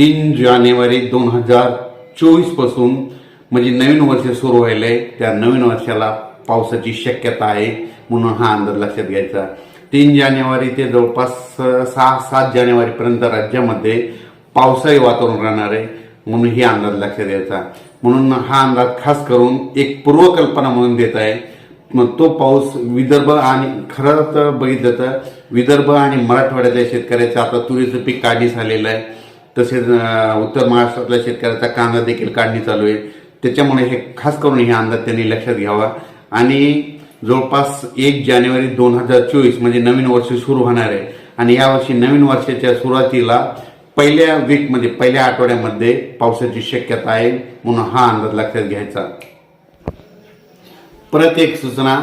तीन जानेवारी दोन हजार चोवीसपासून म्हणजे नवीन वर्ष सुरू व्हायला आहे त्या नवीन वर्षाला पावसाची शक्यता आहे म्हणून हा अंदाज लक्षात घ्यायचा. तीन जानेवारी ते जवळपास स- सहा सात जानेवारीपर्यंत राज्यामध्ये पावसाळी वातावरण राहणार आहे म्हणून ही अंदाज लक्षात घ्यायचा. म्हणून हा अंदाज खास करून एक पूर्वकल्पना म्हणून देत आहे. मग तो पाऊस विदर्भ आणि खरं तर बघितलं तर विदर्भ आणि मराठवाड्यातल्या शेतकऱ्याचं आता तुरीचं पीक काढीस आलेलं आहे. तसेच उत्तर महाराष्ट्रातल्या शेतकऱ्याचा कांदा देखील काढणी चालू आहे. त्याच्यामुळे हे खास करून हे अंदाज त्यांनी लक्षात घ्यावा. आणि जवळपास एक जानेवारी दोन हजार चोवीस म्हणजे नवीन वर्ष सुरू होणार आहे. आणि यावर्षी नवीन वर्षाच्या सुरुवातीला पहिल्या वीकमध्ये म्हणजे पहिल्या आठवड्यामध्ये पावसाची शक्यता आहे म्हणून हा अंदाज लक्षात घ्यायचा. परत एक सूचना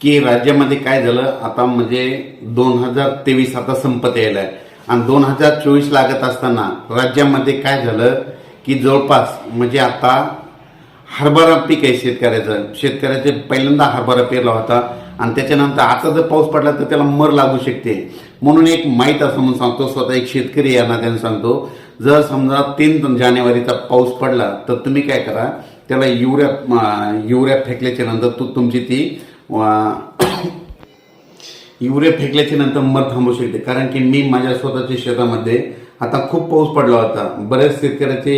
की राज्यामध्ये काय झालं? आता म्हणजे दोन हजार तेवीस आता संपत यायला आहे. आणि दोन हजार चोवीस लागत असताना राज्यामध्ये काय झालं की जवळपास म्हणजे आता हरभरा पीक आहे शेतकऱ्याचं. शेतकऱ्याचे पहिल्यांदा हरभरा पेरला होता आणि त्याच्यानंतर आता जर पाऊस पडला तर त्याला मर लागू शकते. म्हणून एक माहीत असं म्हणून सांगतो स्वतः एक शेतकरी या नात्याने सांगतो जर समजा तीन जानेवारीचा पाऊस पडला तर तुम्ही काय करा त्याला युरिया अं, फेकल्याच्या नंतर तू तुमची ती युरिया फेकल्याच्या नंतर मध थांबू शकते. कारण की मी माझ्या स्वतःच्या शेतामध्ये आता खूप पाऊस पडला होता. बऱ्याच शेतकऱ्याचे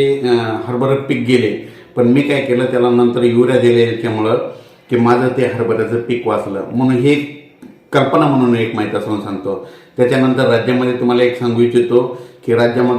हरभरा पीक गेले. पण मी काय केलं त्याला नंतर युरिया दिले याच्यामुळं की माझं ते हरभऱ्याचं पीक वाचलं. म्हणून हे कल्पना म्हणून एक माहीत असं सांगतो. त्याच्यानंतर राज्यामध्ये तुम्हाला एक सांगू इच्छितो की राज्यामधून